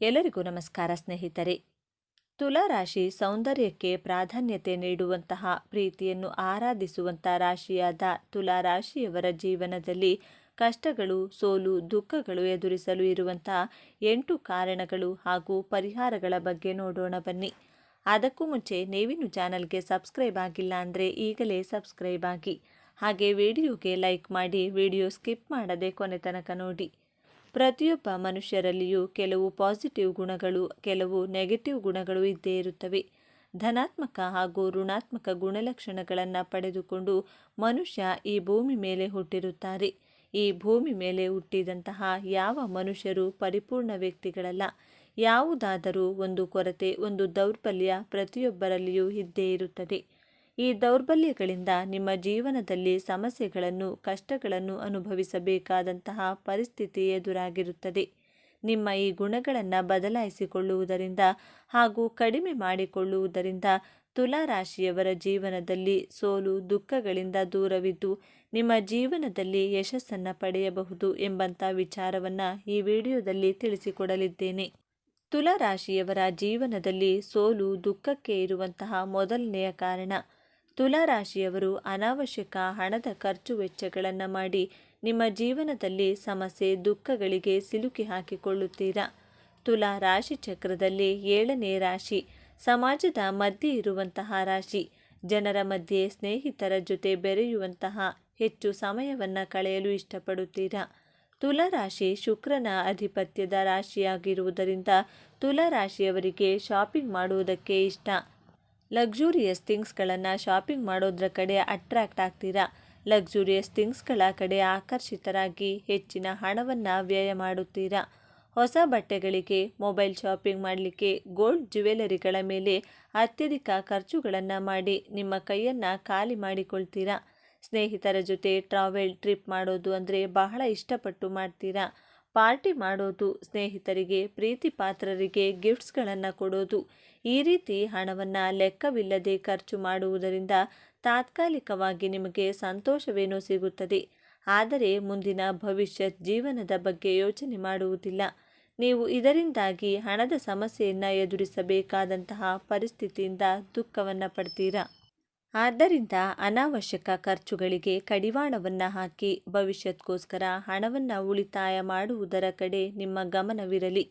ಎಲ್ಲರಿಗೂ ನಮಸ್ಕಾರ ಸ್ನೇಹಿತರೆ. ತುಲಾರಾಶಿ ಸೌಂದರ್ಯಕ್ಕೆ ಪ್ರಾಧಾನ್ಯತೆ ನೀಡುವಂತಹ ಪ್ರೀತಿಯನ್ನು ಆರಾಧಿಸುವಂಥ ರಾಶಿಯಾದ ತುಲಾರಾಶಿಯವರ ಜೀವನದಲ್ಲಿ ಕಷ್ಟಗಳು, ಸೋಲು, ದುಃಖಗಳು ಎದುರಿಸಲು ಇರುವಂತಹ ಎಂಟು ಕಾರಣಗಳು ಹಾಗೂ ಪರಿಹಾರಗಳ ಬಗ್ಗೆ ನೋಡೋಣ ಬನ್ನಿ. ಅದಕ್ಕೂ ಮುಂಚೆ ನೀವಿನ್ನು ಚಾನಲ್ಗೆ ಸಬ್ಸ್ಕ್ರೈಬ್ ಆಗಿಲ್ಲ ಅಂದರೆ ಈಗಲೇ ಸಬ್ಸ್ಕ್ರೈಬ್ ಆಗಿ. ಹಾಗೆ ವಿಡಿಯೋಗೆ ಲೈಕ್ ಮಾಡಿ ವಿಡಿಯೋ ಸ್ಕಿಪ್ ಮಾಡದೆ ಕೊನೆ ತನಕ ನೋಡಿ. ಪ್ರತಿಯೊಬ್ಬ ಮನುಷ್ಯರಲ್ಲಿಯೂ ಕೆಲವು ಪಾಸಿಟಿವ್ ಗುಣಗಳು, ಕೆಲವು ನೆಗೆಟಿವ್ ಗುಣಗಳು ಇದ್ದೇ ಇರುತ್ತವೆ. ಧನಾತ್ಮಕ ಹಾಗೂ ಋಣಾತ್ಮಕ ಗುಣಲಕ್ಷಣಗಳನ್ನು ಪಡೆದುಕೊಂಡು ಮನುಷ್ಯ ಈ ಭೂಮಿ ಮೇಲೆ ಹುಟ್ಟಿರುತ್ತಾರೆ. ಈ ಭೂಮಿ ಮೇಲೆ ಹುಟ್ಟಿದಂತಹ ಯಾವ ಮನುಷ್ಯರು ಪರಿಪೂರ್ಣ ವ್ಯಕ್ತಿಗಳಲ್ಲ. ಯಾವುದಾದರೂ ಒಂದು ಕೊರತೆ, ಒಂದು ದೌರ್ಬಲ್ಯ ಪ್ರತಿಯೊಬ್ಬರಲ್ಲಿಯೂ ಇದ್ದೇ ಇರುತ್ತದೆ. ಈ ದೌರ್ಬಲ್ಯಗಳಿಂದ ನಿಮ್ಮ ಜೀವನದಲ್ಲಿ ಸಮಸ್ಯೆಗಳನ್ನು, ಕಷ್ಟಗಳನ್ನು ಅನುಭವಿಸಬೇಕಾದಂತಹ ಪರಿಸ್ಥಿತಿ ಎದುರಾಗಿರುತ್ತದೆ. ನಿಮ್ಮ ಈ ಗುಣಗಳನ್ನು ಬದಲಾಯಿಸಿಕೊಳ್ಳುವುದರಿಂದ ಹಾಗೂ ಕಡಿಮೆ ಮಾಡಿಕೊಳ್ಳುವುದರಿಂದ ತುಲಾರಾಶಿಯವರ ಜೀವನದಲ್ಲಿ ಸೋಲು, ದುಃಖಗಳಿಂದ ದೂರವಿದ್ದು ನಿಮ್ಮ ಜೀವನದಲ್ಲಿ ಯಶಸ್ಸನ್ನು ಪಡೆಯಬಹುದು ಎಂಬಂಥ ವಿಚಾರವನ್ನು ಈ ವಿಡಿಯೋದಲ್ಲಿ ತಿಳಿಸಿಕೊಡಲಿದ್ದೇನೆ. ತುಲಾರಾಶಿಯವರ ಜೀವನದಲ್ಲಿ ಸೋಲು, ದುಃಖಕ್ಕೆ ಇರುವಂತಹ ಮೊದಲನೆಯ ಕಾರಣ ತುಲಾರಾಶಿಯವರು ಅನಾವಶ್ಯಕ ಹಣದ ಖರ್ಚು ವೆಚ್ಚಗಳನ್ನು ಮಾಡಿ ನಿಮ್ಮ ಜೀವನದಲ್ಲಿ ಸಮಸ್ಯೆ, ದುಃಖಗಳಿಗೆ ಸಿಲುಕಿ ಹಾಕಿಕೊಳ್ಳುತ್ತೀರಾ? ತುಲಾ ರಾಶಿ ಚಕ್ರದಲ್ಲಿ ಏಳನೇ ರಾಶಿ. ಸಮಾಜದ ಮಧ್ಯೆ ಇರುವಂತಹ ರಾಶಿ. ಜನರ ಮಧ್ಯೆ ಸ್ನೇಹಿತರ ಜೊತೆ ಬೆರೆಯುವಂತಹ ಹೆಚ್ಚು ಸಮಯವನ್ನು ಕಳೆಯಲು ಇಷ್ಟಪಡುತ್ತೀರಾ? ತುಲಾರಾಶಿ ಶುಕ್ರನ ಅಧಿಪತ್ಯದ ರಾಶಿಯಾಗಿರುವುದರಿಂದ ತುಲಾರಾಶಿಯವರಿಗೆ ಶಾಪಿಂಗ್ ಮಾಡುವುದಕ್ಕೆ ಇಷ್ಟ. ಲಕ್ಸುರಿಯಸ್ ಥಿಂಗ್ಸ್ಗಳನ್ನು ಶಾಪಿಂಗ್ ಮಾಡೋದ್ರ ಕಡೆ ಅಟ್ರ್ಯಾಕ್ಟ್ ಆಗ್ತೀರಾ? ಲಕ್ಸುರಿಯಸ್ ಥಿಂಗ್ಸ್ಗಳ ಕಡೆ ಆಕರ್ಷಿತರಾಗಿ ಹೆಚ್ಚಿನ ಹಣವನ್ನು ವ್ಯಯ ಮಾಡುತ್ತೀರಾ? ಹೊಸ ಬಟ್ಟೆಗಳಿಗೆ ಮೊಬೈಲ್ ಶಾಪಿಂಗ್ ಮಾಡಲಿಕ್ಕೆ ಗೋಲ್ಡ್ ಜ್ಯುವೆಲರಿಗಳ ಮೇಲೆ ಅತ್ಯಧಿಕ ಖರ್ಚುಗಳನ್ನು ಮಾಡಿ ನಿಮ್ಮ ಕೈಯನ್ನು ಖಾಲಿ ಮಾಡಿಕೊಳ್ತೀರಾ? ಸ್ನೇಹಿತರ ಜೊತೆ ಟ್ರಾವೆಲ್ ಟ್ರಿಪ್ ಮಾಡೋದು ಅಂದರೆ ಬಹಳ ಇಷ್ಟಪಟ್ಟು ಮಾಡ್ತೀರಾ? ಪಾರ್ಟಿ ಮಾಡೋದು, ಸ್ನೇಹಿತರಿಗೆ ಪ್ರೀತಿ ಪಾತ್ರರಿಗೆ ಗಿಫ್ಟ್ಸ್ಗಳನ್ನು ಕೊಡೋದು. ಈ ರೀತಿ ಹಣವನ್ನು ಲೆಕ್ಕವಿಲ್ಲದೆ ಖರ್ಚು ಮಾಡುವುದರಿಂದ ತಾತ್ಕಾಲಿಕವಾಗಿ ನಿಮಗೆ ಸಂತೋಷವೇನೋ ಸಿಗುತ್ತದೆ. ಆದರೆ ಮುಂದಿನ ಭವಿಷ್ಯ ಜೀವನದ ಬಗ್ಗೆ ಯೋಚನೆ ಮಾಡುವುದಿಲ್ಲ. ನೀವು ಇದರಿಂದಾಗಿ ಹಣದ ಸಮಸ್ಯೆಯನ್ನು ಎದುರಿಸಬೇಕಾದಂತಹ ಪರಿಸ್ಥಿತಿಯಿಂದ ದುಃಖವನ್ನು ಪಡ್ತೀರಾ? ಆದ್ದರಿಂದ ಅನಾವಶ್ಯಕ ಖರ್ಚುಗಳಿಗೆ ಕಡಿವಾಣವನ್ನು ಹಾಕಿ ಭವಿಷ್ಯಕ್ಕೋಸ್ಕರ ಹಣವನ್ನು ಉಳಿತಾಯ ಮಾಡುವುದರ ಕಡೆ ನಿಮ್ಮ ಗಮನವಿರಲಿ.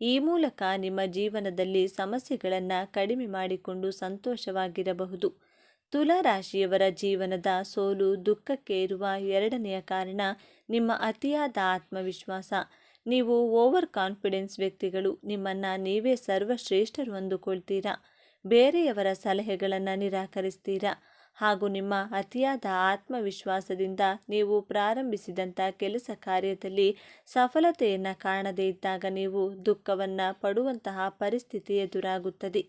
ಈ ಮೂಲಕ ನಿಮ್ಮ ಜೀವನದಲ್ಲಿ ಸಮಸ್ಯೆಗಳನ್ನು ಕಡಿಮೆ ಮಾಡಿಕೊಂಡು ಸಂತೋಷವಾಗಿರಬಹುದು. ತುಲಾರಾಶಿಯವರ ಜೀವನದ ಸೋಲು ದುಃಖಕ್ಕೆ ಇರುವ ಎರಡನೆಯ ಕಾರಣ ನಿಮ್ಮ ಅತಿಯಾದ ಆತ್ಮವಿಶ್ವಾಸ. ನೀವು ಓವರ್ ಕಾನ್ಫಿಡೆನ್ಸ್ ವ್ಯಕ್ತಿಗಳು, ನಿಮ್ಮನ್ನು ನೀವೇ ಸರ್ವಶ್ರೇಷ್ಠರು ಅಂದುಕೊಳ್ತೀರಾ? ಬೇರೆಯವರ ಸಲಹೆಗಳನ್ನು ನಿರಾಕರಿಸ್ತೀರಾ? ಹಾಗೂ ನಿಮ್ಮ ಅತಿಯಾದ ಆತ್ಮವಿಶ್ವಾಸದಿಂದ ನೀವು ಪ್ರಾರಂಭಿಸಿದಂಥ ಕೆಲಸ ಕಾರ್ಯದಲ್ಲಿ ಸಫಲತೆಯನ್ನು ಕಾಣದೇ ಇದ್ದಾಗ ನೀವು ದುಃಖವನ್ನು ಪಡುವಂತಹ ಪರಿಸ್ಥಿತಿ ಎದುರಾಗುತ್ತದೆ.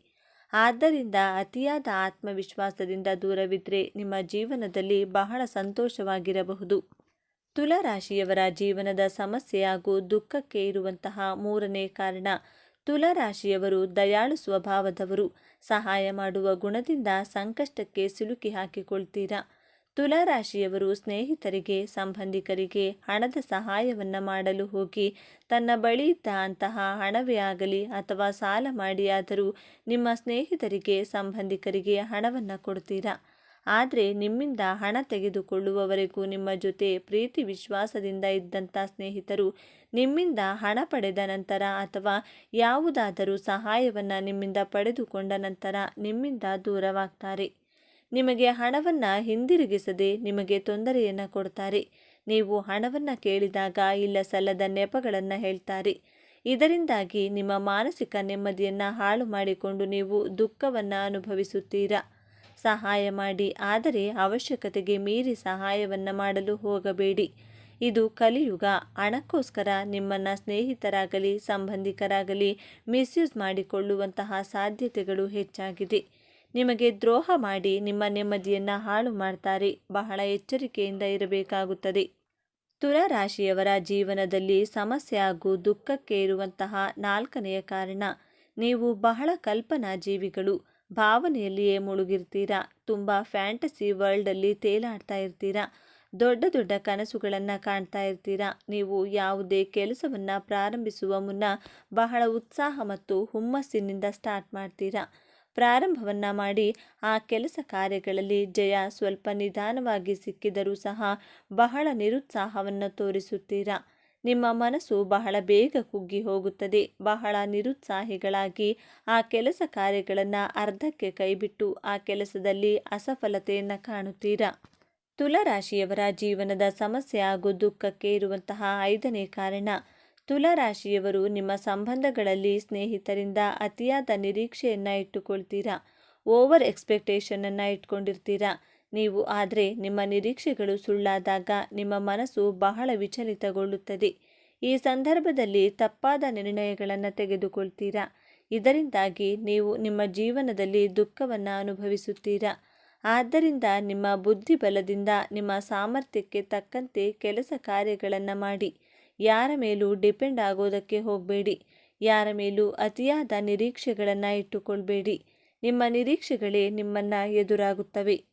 ಆದ್ದರಿಂದ ಅತಿಯಾದ ಆತ್ಮವಿಶ್ವಾಸದಿಂದ ದೂರವಿದ್ದರೆ ನಿಮ್ಮ ಜೀವನದಲ್ಲಿ ಬಹಳ ಸಂತೋಷವಾಗಿರಬಹುದು. ತುಲಾರಾಶಿಯವರ ಜೀವನದ ಸಮಸ್ಯೆ ಹಾಗೂ ದುಃಖಕ್ಕೆ ಇರುವಂತಹ ಮೂರನೇ ಕಾರಣ ತುಲಾರಾಶಿಯವರು ದಯಾಳು ಸ್ವಭಾವದವರು. ಸಹಾಯ ಮಾಡುವ ಗುಣದಿಂದ ಸಂಕಷ್ಟಕ್ಕೆ ಸಿಲುಕಿ ಹಾಕಿಕೊಳ್ತೀರಾ? ತುಲಾರಾಶಿಯವರು ಸ್ನೇಹಿತರಿಗೆ, ಸಂಬಂಧಿಕರಿಗೆ ಹಣದ ಸಹಾಯವನ್ನು ಮಾಡಲು ಹೋಗಿ, ತನ್ನ ಬಳಿ ಇದ್ದ ಅಂತಹ ಹಣವೇ ಆಗಲಿ ಅಥವಾ ಸಾಲ ಮಾಡಿಯಾದರೂ ನಿಮ್ಮ ಸ್ನೇಹಿತರಿಗೆ, ಸಂಬಂಧಿಕರಿಗೆ ಹಣವನ್ನು ಕೊಡ್ತೀರಾ? ಆದರೆ ನಿಮ್ಮಿಂದ ಹಣ ತೆಗೆದುಕೊಳ್ಳುವವರೆಗೂ ನಿಮ್ಮ ಜೊತೆ ಪ್ರೀತಿ ವಿಶ್ವಾಸದಿಂದ ಇದ್ದಂಥ ಸ್ನೇಹಿತರು ನಿಮ್ಮಿಂದ ಹಣ ಪಡೆದ ನಂತರ ಅಥವಾ ಯಾವುದಾದರೂ ಸಹಾಯವನ್ನು ನಿಮ್ಮಿಂದ ಪಡೆದುಕೊಂಡ ನಂತರ ನಿಮ್ಮಿಂದ ದೂರವಾಗ್ತಾರೆ. ನಿಮಗೆ ಹಣವನ್ನು ಹಿಂದಿರುಗಿಸದೆ ನಿಮಗೆ ತೊಂದರೆಯನ್ನು ಕೊಡ್ತಾರೆ. ನೀವು ಹಣವನ್ನು ಕೇಳಿದಾಗ ಇಲ್ಲ ಸಲ್ಲದ ನೆಪಗಳನ್ನು ಹೇಳ್ತಾರೆ. ಇದರಿಂದಾಗಿ ನಿಮ್ಮ ಮಾನಸಿಕ ನೆಮ್ಮದಿಯನ್ನು ಹಾಳು ಮಾಡಿಕೊಂಡು ನೀವು ದುಃಖವನ್ನು ಅನುಭವಿಸುತ್ತೀರಾ? ಸಹಾಯ ಮಾಡಿ, ಆದರೆ ಅವಶ್ಯಕತೆಗೆ ಮೀರಿ ಸಹಾಯವನ್ನು ಮಾಡಲು ಹೋಗಬೇಡಿ. ಇದು ಕಲಿಯುಗ. ಹಣಕ್ಕೋಸ್ಕರ ನಿಮ್ಮನ್ನು ಸ್ನೇಹಿತರಾಗಲಿ, ಸಂಬಂಧಿಕರಾಗಲಿ, ಮಿಸ್ಯೂಸ್ ಮಾಡಿಕೊಳ್ಳುವಂತಹ ಸಾಧ್ಯತೆಗಳು ಹೆಚ್ಚಾಗಿದೆ. ನಿಮಗೆ ದ್ರೋಹ ಮಾಡಿ ನಿಮ್ಮ ನೆಮ್ಮದಿಯನ್ನು ಹಾಳು ಮಾಡ್ತಾರೆ. ಬಹಳ ಎಚ್ಚರಿಕೆಯಿಂದ ಇರಬೇಕಾಗುತ್ತದೆ. ತುಲಾರಾಶಿಯವರ ಜೀವನದಲ್ಲಿ ಸಮಸ್ಯೆ ಹಾಗೂ ದುಃಖಕ್ಕೆ ಇರುವಂತಹ ನಾಲ್ಕನೆಯ ಕಾರಣ, ನೀವು ಬಹಳ ಕಲ್ಪನಾ ಜೀವಿಗಳು. ಭಾವನೆಯಲ್ಲಿಯೇ ಮುಳುಗಿರ್ತೀರಾ? ತುಂಬ ಫ್ಯಾಂಟಸಿ ವರ್ಲ್ಡಲ್ಲಿ ತೇಲಾಡ್ತಾ ಇರ್ತೀರಾ? ದೊಡ್ಡ ದೊಡ್ಡ ಕನಸುಗಳನ್ನು ಕಾಣ್ತಾ ಇರ್ತೀರಾ? ನೀವು ಯಾವುದೇ ಕೆಲಸವನ್ನು ಪ್ರಾರಂಭಿಸುವ ಮುನ್ನ ಬಹಳ ಉತ್ಸಾಹ ಮತ್ತು ಹುಮ್ಮಸ್ಸಿನಿಂದ ಸ್ಟಾರ್ಟ್ ಮಾಡ್ತೀರಾ? ಪ್ರಾರಂಭವನ್ನು ಮಾಡಿ ಆ ಕೆಲಸ ಕಾರ್ಯಗಳಲ್ಲಿ ಜಯ ಸ್ವಲ್ಪ ನಿಧಾನವಾಗಿ ಸಿಕ್ಕಿದರೂ ಸಹ ಬಹಳ ನಿರುತ್ಸಾಹವನ್ನು ತೋರಿಸುತ್ತೀರಾ? ನಿಮ್ಮ ಮನಸ್ಸು ಬಹಳ ಬೇಗ ಕುಗ್ಗಿ ಹೋಗುತ್ತದೆ. ಬಹಳ ನಿರುತ್ಸಾಹಿಗಳಾಗಿ ಆ ಕೆಲಸ ಕಾರ್ಯಗಳನ್ನು ಅರ್ಧಕ್ಕೆ ಕೈಬಿಟ್ಟು ಆ ಕೆಲಸದಲ್ಲಿ ಅಸಫಲತೆಯನ್ನು ಕಾಣುತ್ತೀರಾ? ತುಲರಾಶಿಯವರ ಜೀವನದ ಸಮಸ್ಯೆ ಹಾಗೂ ದುಃಖಕ್ಕೆ ಇರುವಂತಹ ಐದನೇ ಕಾರಣ. ತುಲರಾಶಿಯವರು ನಿಮ್ಮ ಸಂಬಂಧಗಳಲ್ಲಿ ಸ್ನೇಹಿತರಿಂದ ಅತಿಯಾದ ನಿರೀಕ್ಷೆಯನ್ನು ಇಟ್ಟುಕೊಳ್ತೀರಾ? ಓವರ್ ಎಕ್ಸ್ಪೆಕ್ಟೇಷನನ್ನು ಇಟ್ಕೊಂಡಿರ್ತೀರಾ? ನೀವು ಆದರೆ ನಿಮ್ಮ ನಿರೀಕ್ಷೆಗಳು ಸುಳ್ಳಾದಾಗ ನಿಮ್ಮ ಮನಸ್ಸು ಬಹಳ ವಿಚಲಿತಗೊಳ್ಳುತ್ತದೆ. ಈ ಸಂದರ್ಭದಲ್ಲಿ ತಪ್ಪಾದ ನಿರ್ಣಯಗಳನ್ನು ತೆಗೆದುಕೊಳ್ತೀರಾ? ಇದರಿಂದಾಗಿ ನೀವು ನಿಮ್ಮ ಜೀವನದಲ್ಲಿ ದುಃಖವನ್ನು ಅನುಭವಿಸುತ್ತೀರಾ? ಆದ್ದರಿಂದ ನಿಮ್ಮ ಬುದ್ಧಿಬಲದಿಂದ ನಿಮ್ಮ ಸಾಮರ್ಥ್ಯಕ್ಕೆ ತಕ್ಕಂತೆ ಕೆಲಸ ಕಾರ್ಯಗಳನ್ನು ಮಾಡಿ. ಯಾರ ಮೇಲೂ ಡಿಪೆಂಡ್ ಆಗೋದಕ್ಕೆ ಹೋಗಬೇಡಿ. ಯಾರ ಮೇಲೂ ಅತಿಯಾದ ನಿರೀಕ್ಷೆಗಳನ್ನು ಇಟ್ಟುಕೊಳ್ಬೇಡಿ. ನಿಮ್ಮ ನಿರೀಕ್ಷೆಗಳೇ ನಿಮ್ಮನ್ನು ಎದುರಾಗುತ್ತವೆ.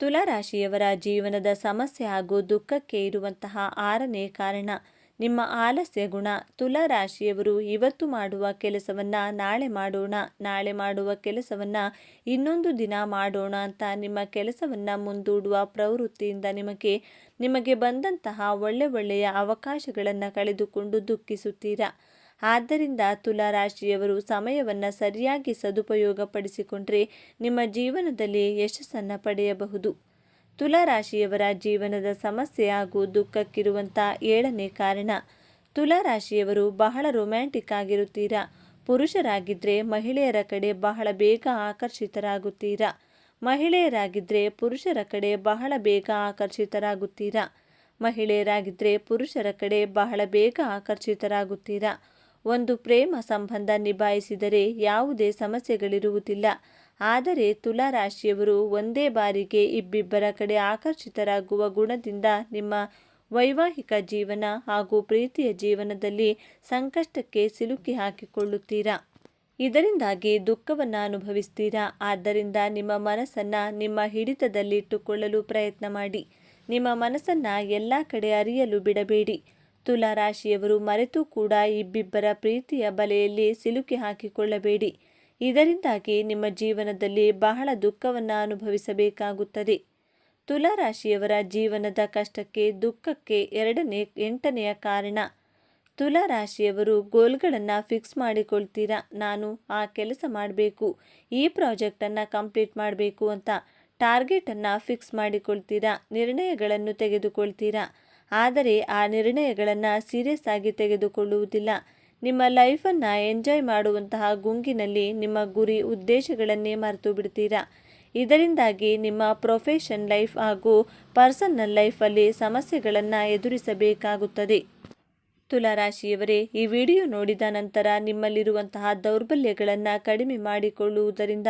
ತುಲಾರಾಶಿಯವರ ಜೀವನದ ಸಮಸ್ಯೆ ಹಾಗೂ ದುಃಖಕ್ಕೆ ಇರುವಂತಹ ಆರನೇ ಕಾರಣ ನಿಮ್ಮ ಆಲಸ್ಯ ಗುಣ ತುಲಾರಾಶಿಯವರು ಇವತ್ತು ಮಾಡುವ ಕೆಲಸವನ್ನು ನಾಳೆ ಮಾಡೋಣ, ನಾಳೆ ಮಾಡುವ ಕೆಲಸವನ್ನು ಇನ್ನೊಂದು ದಿನ ಮಾಡೋಣ ಅಂತ ನಿಮ್ಮ ಕೆಲಸವನ್ನು ಮುಂದೂಡುವ ಪ್ರವೃತ್ತಿಯಿಂದ ನಿಮಗೆ ನಿಮಗೆ ಬಂದಂತಹ ಒಳ್ಳೆ ಒಳ್ಳೆಯ ಅವಕಾಶಗಳನ್ನು ಕಳೆದುಕೊಂಡು ದುಃಖಿಸುತ್ತೀರಾ? ಆದ್ದರಿಂದ ತುಲಾರಾಶಿಯವರು ಸಮಯವನ್ನು ಸರಿಯಾಗಿ ಸದುಪಯೋಗಪಡಿಸಿಕೊಂಡ್ರೆ ನಿಮ್ಮ ಜೀವನದಲ್ಲಿ ಯಶಸ್ಸನ್ನು ಪಡೆಯಬಹುದು. ತುಲಾರಾಶಿಯವರ ಜೀವನದ ಸಮಸ್ಯೆ ಹಾಗೂ ದುಃಖಕ್ಕಿರುವಂಥ ಏಳನೇ ಕಾರಣ. ತುಲಾರಾಶಿಯವರು ಬಹಳ ರೊಮ್ಯಾಂಟಿಕ್ ಆಗಿರುತ್ತೀರಾ? ಪುರುಷರಾಗಿದ್ದರೆ ಮಹಿಳೆಯರ ಕಡೆ ಬಹಳ ಬೇಗ ಆಕರ್ಷಿತರಾಗುತ್ತೀರಾ? ಮಹಿಳೆಯರಾಗಿದ್ದರೆ ಪುರುಷರ ಕಡೆ ಬಹಳ ಬೇಗ ಆಕರ್ಷಿತರಾಗುತ್ತೀರಾ? ಮಹಿಳೆಯರಾಗಿದ್ದರೆ ಪುರುಷರ ಕಡೆ ಬಹಳ ಬೇಗ ಆಕರ್ಷಿತರಾಗುತ್ತೀರಾ? ಒಂದು ಪ್ರೇಮ ಸಂಬಂಧ ನಿಭಾಯಿಸಿದರೆ ಯಾವುದೇ ಸಮಸ್ಯೆಗಳಿರುವುದಿಲ್ಲ. ಆದರೆ ತುಲಾರಾಶಿಯವರು ಒಂದೇ ಬಾರಿಗೆ ಇಬ್ಬಿಬ್ಬರ ಕಡೆ ಆಕರ್ಷಿತರಾಗುವ ಗುಣದಿಂದ ನಿಮ್ಮ ವೈವಾಹಿಕ ಜೀವನ ಹಾಗೂ ಪ್ರೀತಿಯ ಜೀವನದಲ್ಲಿ ಸಂಕಷ್ಟಕ್ಕೆ ಸಿಲುಕಿ ಹಾಕಿಕೊಳ್ಳುತ್ತೀರಾ? ಇದರಿಂದಾಗಿ ದುಃಖವನ್ನು ಅನುಭವಿಸ್ತೀರಾ? ಆದ್ದರಿಂದ ನಿಮ್ಮ ಮನಸ್ಸನ್ನು ನಿಮ್ಮ ಹಿಡಿತದಲ್ಲಿಟ್ಟುಕೊಳ್ಳಲು ಪ್ರಯತ್ನ ಮಾಡಿ. ನಿಮ್ಮ ಮನಸ್ಸನ್ನು ಎಲ್ಲ ಕಡೆ ಅರಿಯಲು ಬಿಡಬೇಡಿ. ತುಲಾರಾಶಿಯವರು ಮರೆತು ಕೂಡ ಇಬ್ಬಿಬ್ಬರ ಪ್ರೀತಿಯ ಬಲೆಯಲ್ಲಿ ಸಿಲುಕಿ ಹಾಕಿಕೊಳ್ಳಬೇಡಿ. ಇದರಿಂದಾಗಿ ನಿಮ್ಮ ಜೀವನದಲ್ಲಿ ಬಹಳ ದುಃಖವನ್ನು ಅನುಭವಿಸಬೇಕಾಗುತ್ತದೆ. ತುಲಾರಾಶಿಯವರ ಜೀವನದ ಕಷ್ಟಕ್ಕೆ ದುಃಖಕ್ಕೆ ಎರಡನೇ, ಎಂಟನೆಯ ಕಾರಣ. ತುಲಾರಾಶಿಯವರು ಗೋಲ್ಗಳನ್ನು ಫಿಕ್ಸ್ ಮಾಡಿಕೊಳ್ತೀರಾ? ನಾನು ಆ ಕೆಲಸ ಮಾಡಬೇಕು, ಈ ಪ್ರಾಜೆಕ್ಟನ್ನು ಕಂಪ್ಲೀಟ್ ಮಾಡಬೇಕು ಅಂತ ಟಾರ್ಗೆಟನ್ನು ಫಿಕ್ಸ್ ಮಾಡಿಕೊಳ್ತೀರಾ? ನಿರ್ಣಯಗಳನ್ನು ತೆಗೆದುಕೊಳ್ತೀರಾ? ಆದರೆ ಆ ನಿರ್ಣಯಗಳನ್ನು ಸೀರಿಯಸ್ ಆಗಿ ತೆಗೆದುಕೊಳ್ಳುವುದಿಲ್ಲ. ನಿಮ್ಮ ಲೈಫನ್ನು ಎಂಜಾಯ್ ಮಾಡುವಂತಹ ಗುಂಗಿನಲ್ಲಿ ನಿಮ್ಮ ಗುರಿ ಉದ್ದೇಶಗಳನ್ನೇ ಮರೆತು ಬಿಡ್ತೀರಾ? ಇದರಿಂದಾಗಿ ನಿಮ್ಮ ಪ್ರೊಫೆಷನ್ ಲೈಫ್ ಹಾಗೂ ಪರ್ಸನಲ್ ಲೈಫಲ್ಲಿ ಸಮಸ್ಯೆಗಳನ್ನು ಎದುರಿಸಬೇಕಾಗುತ್ತದೆ. ತುಲಾರಾಶಿಯವರೇ, ಈ ವಿಡಿಯೋ ನೋಡಿದ ನಂತರ ನಿಮ್ಮಲ್ಲಿರುವಂತಹ ದೌರ್ಬಲ್ಯಗಳನ್ನು ಕಡಿಮೆ ಮಾಡಿಕೊಳ್ಳುವುದರಿಂದ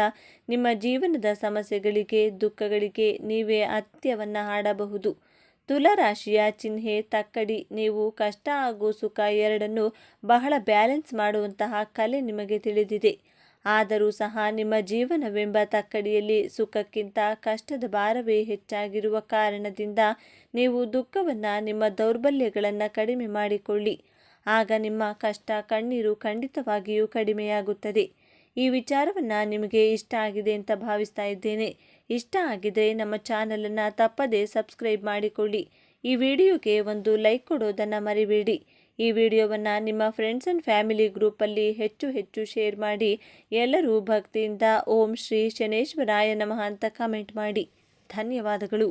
ನಿಮ್ಮ ಜೀವನದ ಸಮಸ್ಯೆಗಳಿಗೆ, ದುಃಖಗಳಿಗೆ ನೀವೇ ಅತ್ಯವನ್ನು ಹಾಡಬಹುದು. ತುಲಾರಾಶಿಯ ಚಿಹ್ನೆ ತಕ್ಕಡಿ ನೀವು ಕಷ್ಟ ಹಾಗೂ ಸುಖ ಎರಡನ್ನು ಬಹಳ ಬ್ಯಾಲೆನ್ಸ್ ಮಾಡುವಂತಹ ಕಲೆ ನಿಮಗೆ ತಿಳಿದಿದೆ. ಆದರೂ ಸಹ ನಿಮ್ಮ ಜೀವನವೆಂಬ ತಕ್ಕಡಿಯಲ್ಲಿ ಸುಖಕ್ಕಿಂತ ಕಷ್ಟದ ಭಾರವೇ ಹೆಚ್ಚಾಗಿರುವ ಕಾರಣದಿಂದ ನೀವು ದುಃಖವನ್ನು ನಿಮ್ಮ ದೌರ್ಬಲ್ಯಗಳನ್ನು ಕಡಿಮೆ ಮಾಡಿಕೊಳ್ಳಿ. ಆಗ ನಿಮ್ಮ ಕಷ್ಟ ಕಣ್ಣೀರು ಖಂಡಿತವಾಗಿಯೂ ಕಡಿಮೆಯಾಗುತ್ತದೆ. ಈ ವಿಚಾರವನ್ನು ನಿಮಗೆ ಇಷ್ಟ ಆಗಿದೆ ಅಂತ ಭಾವಿಸ್ತಾ ಇದ್ದೇನೆ. ಇಷ್ಟ ಆಗಿದ್ರೆ ನಮ್ಮ ಚಾನಲನ್ನು ತಪ್ಪದೇ ಸಬ್ಸ್ಕ್ರೈಬ್ ಮಾಡಿಕೊಳ್ಳಿ. ಈ ವಿಡಿಯೋಗೆ ಒಂದು ಲೈಕ್ ಕೊಡೋದನ್ನು ಮರಿಬೇಡಿ. ಈ ವಿಡಿಯೋವನ್ನು ನಿಮ್ಮ ಫ್ರೆಂಡ್ಸ್ ಆ್ಯಂಡ್ ಫ್ಯಾಮಿಲಿ ಗ್ರೂಪಲ್ಲಿ ಹೆಚ್ಚು ಹೆಚ್ಚು ಶೇರ್ ಮಾಡಿ. ಎಲ್ಲರೂ ಭಕ್ತಿಯಿಂದ ಓಂ ಶ್ರೀ ಶನೇಶ್ವರಾಯ ನಮಃ ಅಂತ ಕಮೆಂಟ್ ಮಾಡಿ. ಧನ್ಯವಾದಗಳು.